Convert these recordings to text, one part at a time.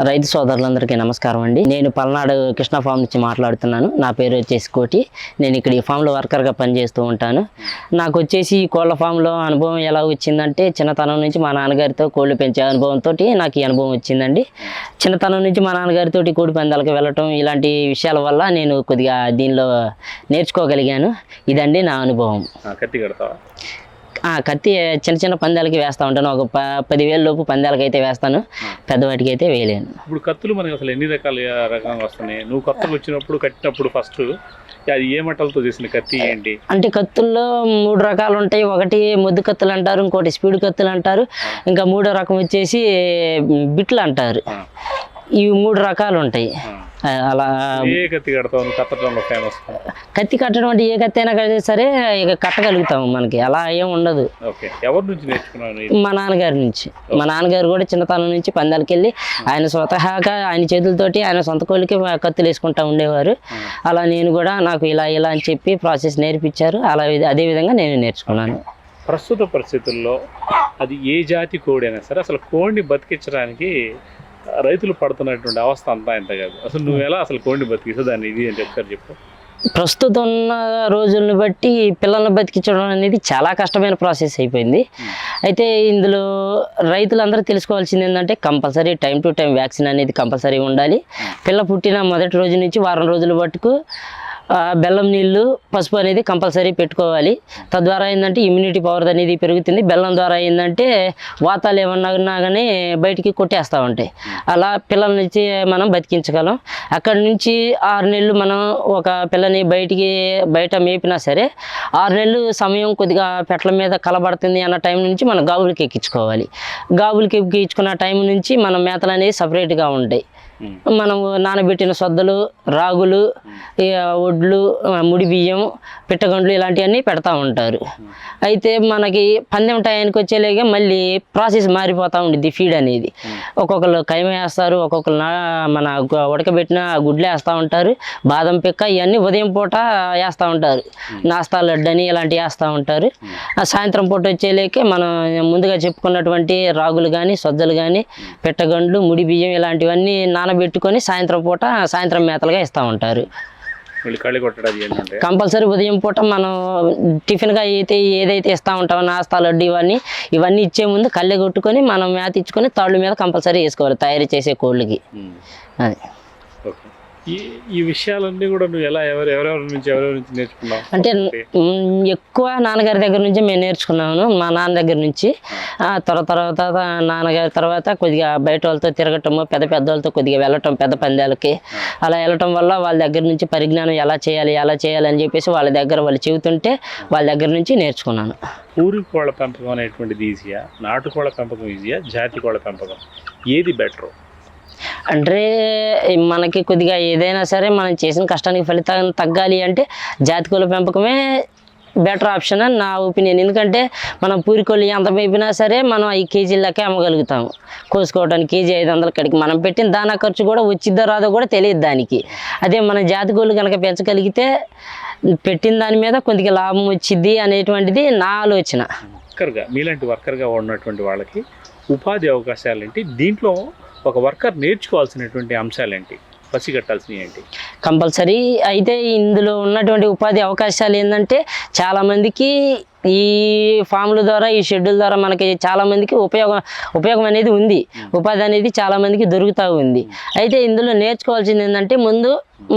రైతు సోదరులందరికీ నమస్కారం అండి. నేను పల్నాడు కృష్ణ ఫామ్ నుంచి మాట్లాడుతున్నాను. నా పేరు వచ్చేసి కోటి. నేను ఇక్కడ ఈ ఫామ్లో వర్కర్గా పనిచేస్తూ ఉంటాను. నాకు వచ్చేసి ఈ కోళ్ళ ఫామ్లో అనుభవం ఎలా వచ్చిందంటే చిన్నతనం నుంచి మా నాన్నగారితో కోళ్ళు పెంచే అనుభవంతో నాకు ఈ అనుభవం వచ్చిందండి. చిన్నతనం నుంచి మా నాన్నగారితో కోడి పందాలకు వెళ్ళటం ఇలాంటి విషయాల వల్ల నేను కొద్దిగా దీనిలో నేర్చుకోగలిగాను. ఇదండి నా అనుభవం. ఆ, కత్తి కడతావా? కత్తి చిన్న చిన్న పందాలకి వేస్తూ ఉంటాను. ఒక ప పదివేల లోపు పందాలకి అయితే వేస్తాను పెద్దవాటికి అయితే వేయలేను. ఇప్పుడు కత్తులు మనకి అసలు ఎన్ని రకాల రకంగా వస్తున్నాయి? నువ్వు కొత్తగా వచ్చినప్పుడు కట్టినప్పుడు ఫస్ట్ అది ఏ మట్టలతో చేసిన కత్తి ఏంటి? అంటే కత్తుల్లో మూడు రకాలు ఉంటాయి. ఒకటి ముద్దు కత్తులు అంటారు ఇంకోటి స్పీడ్ కత్తులు అంటారు. ఇంకా మూడో రకం వచ్చేసి బిట్లు అంటారు ఇవి మూడు రకాలు ఉంటాయి. అలా ఏ కత్తి ఫేమస్ కట్టడం అంటే ఏ కత్తి అయినా కడితే సరే ఇక కట్టగలుగుతాం మనకి. అలా ఏం ఉండదు. ఓకే. ఎవరి నుంచి నేర్చుకున్నావు నువ్వు? మా నాన్నగారి నుంచి. మా నాన్నగారు కూడా చిన్నతనం నుంచి పందాలకి వెళ్ళి ఆయన స్వతహాగా ఆయన చేతులతోటి ఆయన సొంత కోళ్ళకి కత్తులు వేసుకుంటా ఉండేవారు. అలా నేను కూడా నాకు ఇలా ఇలా అని చెప్పి ప్రాసెస్ నేర్పించారు. అలా అదే విధంగా నేను నేర్చుకున్నాను. ప్రస్తుత పరిస్థితుల్లో అది ఏ జాతి కోడి అయినా సరే అసలు కోడిని బతికించడానికి రైతులు పడుతున్నటువంటి అవస్థ అంతా ఎంత కాదు. అసలు నువ్వు ఎలా అసలు కోడిని బతికిస్తావు? దాన్ని ఇది అని చెప్తారు చెప్పు. ప్రస్తుతం ఉన్న రోజులను బట్టి పిల్లల్ని బతికించడం అనేది చాలా కష్టమైన ప్రాసెస్ అయిపోయింది. అయితే ఇందులో రైతులందరూ తెలుసుకోవాల్సింది ఏంటంటే compulsory time to time vaccine అనేది కంపల్సరీ ఉండాలి. పిల్ల పుట్టిన మొదటి రోజు నుంచి వారం రోజుల మట్టుకు ఆ, బెల్లం నీళ్ళు పసుపు అనేది కంపల్సరీ పెట్టుకోవాలి. తద్వారా ఏంటంటే ఇమ్యూనిటీ పవర్ అనేది పెరుగుతుంది. బెల్లం ద్వారా ఏంటంటే వాతాలు ఏమన్నా ఉన్నా కానీ బయటికి కొట్టేస్తూ ఉంటాయి. అలా పిల్లల నుంచి మనం బతికించగలం. అక్కడ నుంచి ఆరు నెలలు మనం ఒక పిల్లని బయటికి బయట మేపినా సరే ఆరు నెలలు సమయం కొద్దిగా పెట్ల మీద కలబడుతుంది అన్న టైం నుంచి మనం గాబులకి ఎక్కించుకోవాలి. గాబులకి ఎక్కించుకున్న టైం నుంచి మనం మేతలు అనేవి సపరేట్గా ఉంటాయి. మనం నానబెట్టిన సొద్దలు రాగులు ఒడ్లు ముడి బియ్యం పిట్టగండ్లు ఇలాంటివన్నీ పెడతా ఉంటారు. అయితే మనకి పందెం టయానికి వచ్చేలాగా మళ్ళీ ప్రాసెస్ మారిపోతూ ఉండిద్ది ఫీడ్ అనేది. ఒక్కొక్కరు కైమ వేస్తారు ఒక్కొక్కరు నా మన ఉడకబెట్టిన గుడ్లు వేస్తూ ఉంటారు బాదం పిక్క ఇవన్నీ ఉదయం పూట వేస్తూ ఉంటారు. నాస్తా లడ్డు అని ఇలాంటివి వేస్తూ ఉంటారు. సాయంత్రం పూట వచ్చేలేకే మనం ముందుగా చెప్పుకున్నటువంటి రాగులు కానీ సొద్దలు కానీ పిట్టగండ్లు ముడి బియ్యం ఇలాంటివన్నీ నానబెట్టుకొని సాయంత్రం పూట సాయంత్రం మేతలుగా ఇస్తూ ఉంటారు. కంపల్సరీ ఉదయం పూట మనం టిఫిన్గా అయితే ఏదైతే ఇస్తూ ఉంటామో నాస్తా లడ్డు ఇవన్నీ ఇవన్నీ ఇచ్చే ముందు కళ్ళె కొట్టుకొని మనం మేత ఇచ్చుకొని తాళ్ళు మీద కంపల్సరీ వేసుకోవాలి తయారు చేసే కోళ్ళకి. అది. ఈ ఈ విషయాలన్నీ కూడా నువ్వు ఎలా ఎవరు ఎవరెవరి నుంచి ఎవరెవరి నుంచి నేర్చుకున్నావు? అంటే ఎక్కువ నాన్నగారి దగ్గర నుంచి మేము నేర్చుకున్నాను మా నాన్న దగ్గర నుంచి. తర్వాత తర్వాత నాన్నగారి తర్వాత కొద్దిగా బయట వాళ్ళతో తిరగటము పెద్ద పెద్ద వాళ్ళతో కొద్దిగా వెళ్ళటం పెద్ద పందాలకి. అలా వెళ్ళటం వల్ల వాళ్ళ దగ్గర నుంచి పరిజ్ఞానం ఎలా చేయాలి ఎలా చేయాలి అని చెప్పేసి వాళ్ళ దగ్గర వాళ్ళు చెబుతుంటే వాళ్ళ దగ్గర నుంచి నేర్చుకున్నాను. పూరి కోళ్ళ పెంపకం అనేటువంటిది ఈజీయా? నాటు కోళ్ళ పెంపకం ఈజీయా? జాతి కోళ్ళ పెంపకం? ఏది బెటర్? అంటే మనకి కొద్దిగా ఏదైనా సరే మనం చేసిన కష్టానికి ఫలితం తగ్గాలి అంటే జాతి కోళ్ళ పెంపకమే బెటర్ ఆప్షన్ అని నా ఒపీనియన్ ఎందుకంటే మనం పూరికొల్లి ఎంత మేపినా సరే మనం ఐదు కేజీలకే అమ్మగలుగుతాము. కోసుకోవడానికి కేజీ ఐదు వందల కడికి మనం పెట్టిన దానా ఖర్చు కూడా వచ్చిద్దో రాదో కూడా తెలియదు దానికి. అదే మన జాతి కోళ్ళు కనుక పెంచగలిగితే పెట్టిన దాని మీద కొద్దిగా లాభం వచ్చిద్ది అనేటువంటిది నా ఆలోచన. వర్కర్గా మీలాంటి వర్కర్గా ఉన్నటువంటి వాళ్ళకి ఉపాధి అవకాశాలు ఏంటి? దీంట్లో ఒక వర్కర్ నేర్చుకోవాల్సినటువంటి అంశాలు ఏంటి పసిగట్టాల్సినవి ఏంటి? కంపల్సరీ అయితే ఇందులో ఉన్నటువంటి ఉపాధి అవకాశాలు ఏంటంటే చాలామందికి ఈ ఫామ్ల ద్వారా ఈ షెడ్యూల్ ద్వారా మనకి చాలామందికి ఉపయోగం ఉపయోగం అనేది ఉంది. ఉపాధి అనేది చాలామందికి దొరుకుతూ ఉంది. అయితే ఇందులో నేర్చుకోవాల్సింది ఏంటంటే ముందు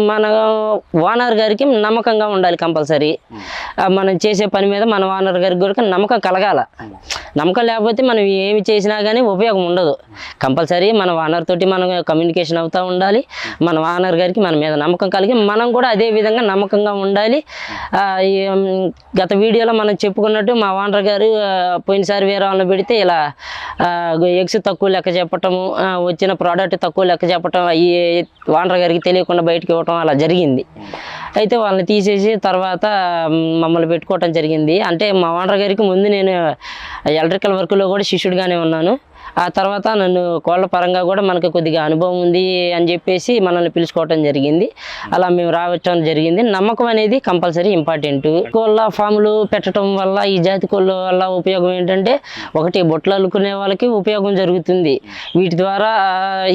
మన ఓనర్ గారికి నమ్మకంగా ఉండాలి కంపల్సరీ. మనం చేసే పని మీద మన ఓనర్ గారికి కూడా నమ్మకం కలగాల. నమ్మకం లేకపోతే మనం ఏమి చేసినా కానీ ఉపయోగం ఉండదు. కంపల్సరీ మన ఓనర్ తోటి మనం కమ్యూనికేషన్ అవుతూ ఉండాలి. మన ఓనర్ గారికి మన మీద నమ్మకం కలిగి మనం కూడా అదే విధంగా నమ్మకంగా ఉండాలి. గత వీడియోలో మనం చెప్పు చెప్పుకున్నట్టు మా ఓనర్ గారు పోయినసారి వేరే వాళ్ళని పెడితే ఇలా ఎగ్స్ తక్కువ లెక్క చెప్పటము వచ్చిన ప్రోడక్ట్ తక్కువ లెక్క చెప్పటం అవి ఓనర్ గారికి తెలియకుండా బయటకు ఇవ్వటం అలా జరిగింది. అయితే వాళ్ళని తీసేసి తర్వాత మమ్మల్ని పెట్టుకోవటం జరిగింది. అంటే మా ఓనర్ గారికి ముందు నేను ఎలక్ట్రికల్ వర్క్లో కూడా శిష్యుడిగానే ఉన్నాను. ఆ తర్వాత నన్ను కోళ్ళ పరంగా కూడా మనకు కొద్దిగా అనుభవం ఉంది అని చెప్పేసి మనల్ని పిలుచుకోవటం జరిగింది. అలా మేము రావటం జరిగింది. నమ్మకం అనేది కంపల్సరీ ఇంపార్టెంట్. కోళ్ళ ఫామ్లు పెట్టడం వల్ల ఈ జాతి కోళ్ళ వల్ల ఉపయోగం ఏంటంటే ఒకటి బొట్లు అల్లుకునే వాళ్ళకి ఉపయోగం జరుగుతుంది. వీటి ద్వారా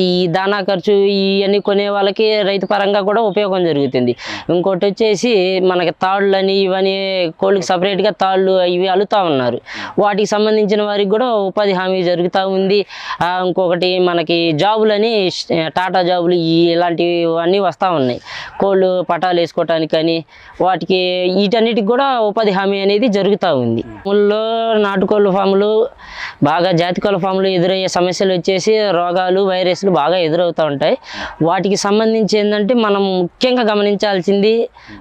ఈ దానా ఖర్చు ఇవన్నీ కొనే వాళ్ళకి రైతు పరంగా కూడా ఉపయోగం జరుగుతుంది. ఇంకోటి వచ్చేసి మనకి తాళ్ళు అని ఇవన్నీ కోళ్ళకి సపరేట్గా తాళ్ళు ఇవి అల్లుతూ ఉన్నారు. వాటికి సంబంధించిన వారికి కూడా ఉపాధి హామీ జరుగుతూ ఉంది. ఆ, ఇంకొకటి మనకి జాబులని టాటా జాబులు ఇలాంటివి అన్నీ వస్తూ ఉన్నాయి. కోళ్ళు పటాలు వేసుకోవటానికి కానీ వాటికి వీటన్నిటికి కూడా ఉపాధి హామీ అనేది జరుగుతూ ఉంది. ఊళ్ళో నాటుకోళ్ళ ఫాములు బాగా జాతి కోళ్ళ ఫాములు ఎదురయ్యే సమస్యలు వచ్చేసి రోగాలు వైరస్లు బాగా ఎదురవుతూ ఉంటాయి. వాటికి సంబంధించి ఏంటంటే మనం ముఖ్యంగా గమనించాల్సింది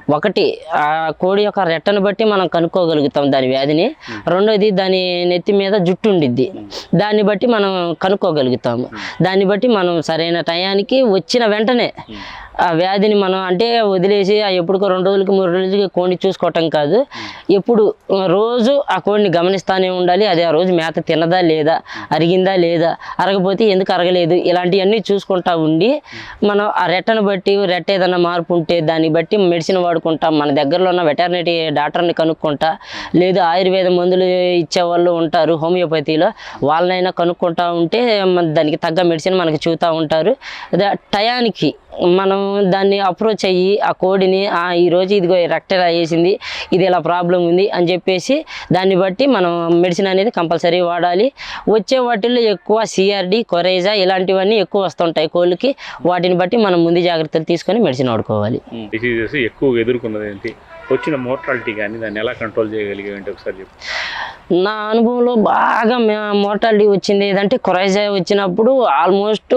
ఒకటి ఆ కోడి యొక్క రెట్టను బట్టి మనం కనుక్కోగలుగుతాం దాని వ్యాధిని. రెండోది దాని నెత్తి మీద జుట్టు ఉండిద్ది. దాన్ని బట్టి మనం కనుక్కోగలుగుతాము. దాన్ని బట్టి మనం సరైన టయానికి వచ్చిన వెంటనే ఆ వ్యాధిని మనం అంటే వదిలేసి ఆ ఎప్పుడుకో రెండు రోజులకి మూడు రోజులకి కోడిని చూసుకోవటం కాదు. ఎప్పుడు రోజు ఆ కోడిని గమనిస్తానే ఉండాలి. అది ఆ రోజు మేత తినదా లేదా అరిగిందా లేదా అరగపోతే ఎందుకు అరగలేదు ఇలాంటివన్నీ చూసుకుంటా ఉండి మనం ఆ రెట్టను బట్టి రెట్ట ఏదైనా మార్పు ఉంటే దాన్ని బట్టి మెడిసిన్ వాడుకుంటాం. మన దగ్గరలో ఉన్న వెటర్నరీ డాక్టర్ని కనుక్కుంటా లేదు ఆయుర్వేద మందులు ఇచ్చే వాళ్ళు ఉంటారు హోమియోపతిలో వాళ్ళనైనా కనుక్కుంటా ఉంటే మన దానికి తగ్గ మెడిసిన్ మనకి చూతూ ఉంటారు. అదే టయానికి మనం దాన్ని అప్రోచ్ అయ్యి ఆ కోడిని ఆ ఈరోజు ఇదిగో రెక్టర్ వేసింది ఇది ఇలా ప్రాబ్లం ఉంది అని చెప్పేసి దాన్ని బట్టి మనం మెడిసిన్ అనేది కంపల్సరీ వాడాలి. వచ్చే వాటిల్లో ఎక్కువ సిఆర్డి కొరైజా ఇలాంటివన్నీ ఎక్కువ వస్తుంటాయి కోళ్ళకి. వాటిని బట్టి మనం ముందు జాగ్రత్తలు తీసుకొని మెడిసిన్ వాడుకోవాలి. డిసీజెస్ ఎదుర్కొన్నది ఏంటి? వచ్చిన మోర్టాలిటీ కానీ దాన్ని ఎలా కంట్రోల్ చేయగలిగేవి ఒకసారి చెప్పు. నా అనుభవంలో బాగా మోర్టాలిటీ వచ్చింది. ఏదంటే కొరైజా వచ్చినప్పుడు ఆల్మోస్ట్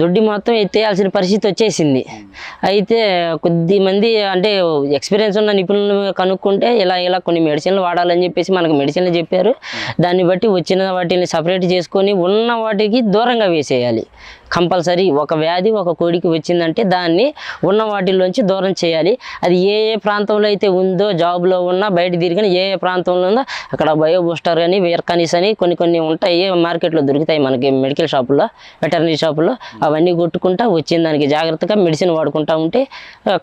దొడ్డి మొత్తం ఎత్తేయాల్సిన పరిస్థితి వచ్చేసింది. అయితే కొద్ది మంది అంటే ఎక్స్పీరియన్స్ ఉన్న నిపుణులు కనుక్కుంటే ఇలా ఇలా కొన్ని మెడిసిన్లు వాడాలని చెప్పేసి మనకు మెడిసిన్లు చెప్పారు. దాన్ని బట్టి వచ్చిన వాటిని సపరేట్ చేసుకొని ఉన్న వాటికి దూరంగా వేసేయాలి. కంపల్సరీ ఒక వ్యాధి ఒక కోడికి వచ్చిందంటే దాన్ని ఉన్న వాటిల్లోంచి దూరం చేయాలి. అది ఏ ఏ ప్రాంతంలో అయితే ఉందో జాబ్లో ఉన్నా బయట తిరిగిన ఏ ఏ ప్రాంతంలో ఉందో? అక్కడ బయో బూస్టర్ అని వేర్కనీస్ అని కొన్ని కొన్ని ఉంటాయి. మార్కెట్లో దొరుకుతాయి మనకి మెడికల్ షాపుల్లో వెటర్నరీ షాపుల్లో. అవన్నీ కొట్టుకుంటా వచ్చిన దానికి జాగ్రత్తగా మెడిసిన్ వాడుకుంటా ఉంటే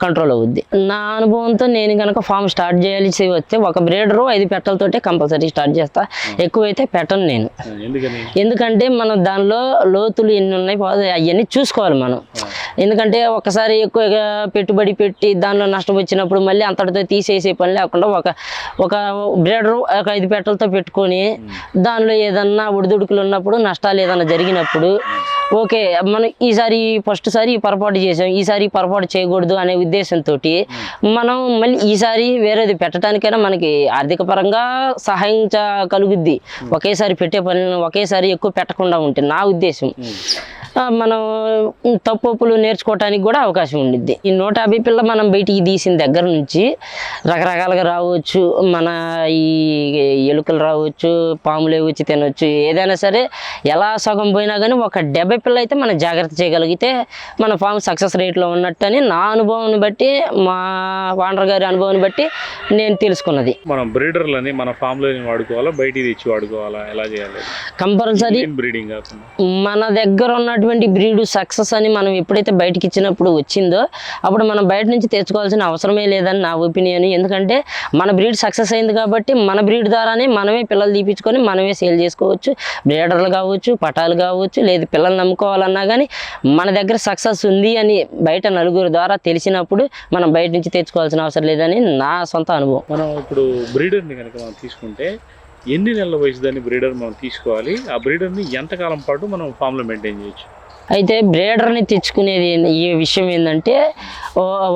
కంట్రోల్ అవుద్ది. నా అనుభవంతో నేను కనుక ఫామ్ స్టార్ట్ చేయాల్సి వస్తే ఒక బ్రేడరు ఐదు పెట్టలతోటే కంపల్సరీ స్టార్ట్ చేస్తా. ఎక్కువైతే పెట్టను నేను. ఎందుకంటే మనం దానిలో లోతులు ఎన్ని ఉన్నాయి అవన్నీ చూసుకోవాలి మనం. ఎందుకంటే ఒకసారి ఎక్కువగా పెట్టుబడి పెట్టి దానిలో నష్టం వచ్చినప్పుడు మళ్ళీ అంతటితో తీసేసే పని లేకుండా ఒక ఒక బ్రేడర్ ఒక ఐదు పెట్టలతో పెట్టుకొని దానిలో ఏదన్నా ఉడిదుడుకులు ఉన్నప్పుడు నష్టాలు ఏదన్నా జరిగినప్పుడు ఓకే మనం ఈసారి ఫస్ట్ సారి పొరపాటు చేసాం ఈసారి పొరపాటు చేయకూడదు అనే ఉద్దేశంతో మనం మళ్ళీ ఈసారి వేరేది పెట్టడానికైనా మనకి ఆర్థిక పరంగా సహాయం చ- కలుగుద్ది. ఒకేసారి పెట్టే పని ఒకేసారి ఎక్కువ పెట్టకుండా ఉంటే నా ఉద్దేశం. మనం తప్పులు నేర్చుకోవటానికి కూడా అవకాశం ఉండిద్ది. ఈ నూట యాభై పిల్ల మనం బయటికి తీసిన దగ్గర నుంచి రకరకాలుగా రావచ్చు. మన ఈ ఎలుకలు రావచ్చు పాములు వచ్చి తినొచ్చు. ఏదైనా సరే ఎలా సగం పోయినా కానీ ఒక డెబ్బై పిల్ల అయితే మనం జాగ్రత్త చేయగలిగితే మన ఫామ్ సక్సెస్ రేట్లో ఉన్నట్టు అని నా అనుభవాన్ని బట్టి మా వాండర్ గారి అనుభవాన్ని బట్టి నేను తెలుసుకున్నది. మనం బ్రీడర్లని మన ఫామ్లోని వాడుకోవాలా? బయటికి తెచ్చి వాడుకోవాలా? ఎలా చేయాలి? కంపల్సరీ బ్రీడింగ్ మన దగ్గర ఉన్నటువంటి బ్రీడ్ సక్సెస్ అని మనం ఎప్పుడైతే బయటకి ఇచ్చినప్పుడు వచ్చిందో అప్పుడు మనం బయట నుంచి తెచ్చుకోవాల్సిన అవసరమే లేదని నా ఒపీనియన్ ఎందుకంటే మన బ్రీడ్ సక్సెస్ అయింది కాబట్టి మన బ్రీడ్ ద్వారానే మనమే పిల్లలు తీపించుకొని మనమే సేల్ చేసుకోవచ్చు. బ్రీడర్లు కావచ్చు పటాలు కావచ్చు లేదు పిల్లలు నమ్ముకోవాలన్నా కానీ మన దగ్గర సక్సెస్ ఉంది అని బయట నలుగురు ద్వారా తెలిసినప్పుడు మనం బయట నుంచి తెచ్చుకోవాల్సిన అవసరం లేదని నా సొంత అనుభవం. మనం ఇప్పుడు బ్రీడర్ని కనుక మనం తీసుకుంటే ఎన్ని నెలల వయసు దాన్ని బ్రీడర్ మనం తీసుకోవాలి? ఆ బ్రీడర్ని ఎంతకాలం పాటు మనం ఫామ్లో మెయింటైన్ చేయొచ్చు? అయితే బ్రేడర్ని తెచ్చుకునేది ఈ విషయం ఏంటంటే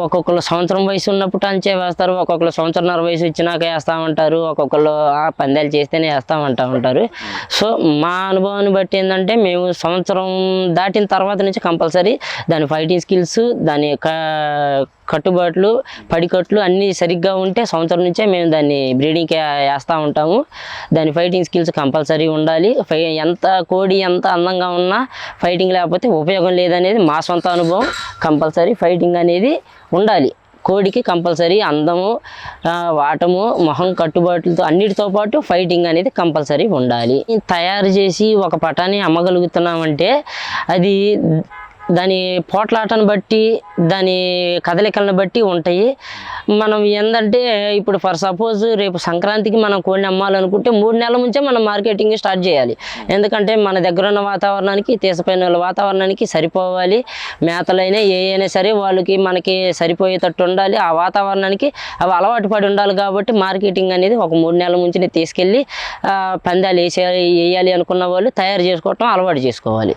ఒక్కొక్కరు సంవత్సరం వయసు ఉన్నప్పుడు అంచే వేస్తారు ఒక్కొక్కరు సంవత్సరంన్నర వయసు వచ్చినాక వేస్తామంటారు ఒక్కొక్కరు పందాలు చేస్తేనే వేస్తామంటా ఉంటారు. సో మా అనుభవాన్ని బట్టి ఏంటంటే మేము సంవత్సరం దాటిన తర్వాత నుంచి కంపల్సరీ దాని ఫైటింగ్ స్కిల్స్ దాని యొక్క కట్టుబాట్లు పడికట్లు అన్నీ సరిగ్గా ఉంటే సంవత్సరం నుంచే మేము దాన్ని బ్రీడింగ్కి వేస్తూ ఉంటాము. దాని ఫైటింగ్ స్కిల్స్ కంపల్సరీ ఉండాలి. ఫై ఎంత కోడి ఎంత అందంగా ఉన్నా ఫైటింగ్ లేకపోతే ఉపయోగం లేదనేది మా సొంత అనుభవం. కంపల్సరీ ఫైటింగ్ అనేది ఉండాలి. కోడికి కంపల్సరీ అందము వాటము మొహం కట్టుబాట్లతో అన్నిటితో పాటు ఫైటింగ్ అనేది కంపల్సరీ ఉండాలి. తయారు చేసి ఒక పటాన్ని అమ్మగలుగుతున్నామంటే అది దాని పోట్లాటను బట్టి దాని కదలికలను బట్టి ఉంటాయి. మనం ఏంటంటే ఇప్పుడు ఫర్ సపోజ్ రేపు సంక్రాంతికి మనం కోడిని అమ్మాలనుకుంటే మూడు నెలల నుంచే మనం మార్కెటింగ్ స్టార్ట్ చేయాలి. ఎందుకంటే మన దగ్గర ఉన్న వాతావరణానికి తీసపైన వాళ్ళ వాతావరణానికి సరిపోవాలి. మేతలైనా ఏ అయినా సరే వాళ్ళకి మనకి సరిపోయేటట్టు ఉండాలి. ఆ వాతావరణానికి అవి అలవాటు పడి ఉండాలి కాబట్టి మార్కెటింగ్ అనేది ఒక మూడు నెలల నుంచి తీసుకెళ్ళి పందాలు వేసేయాలి వేయాలి అనుకున్న వాళ్ళు తయారు చేసుకోవటం అలవాటు చేసుకోవాలి.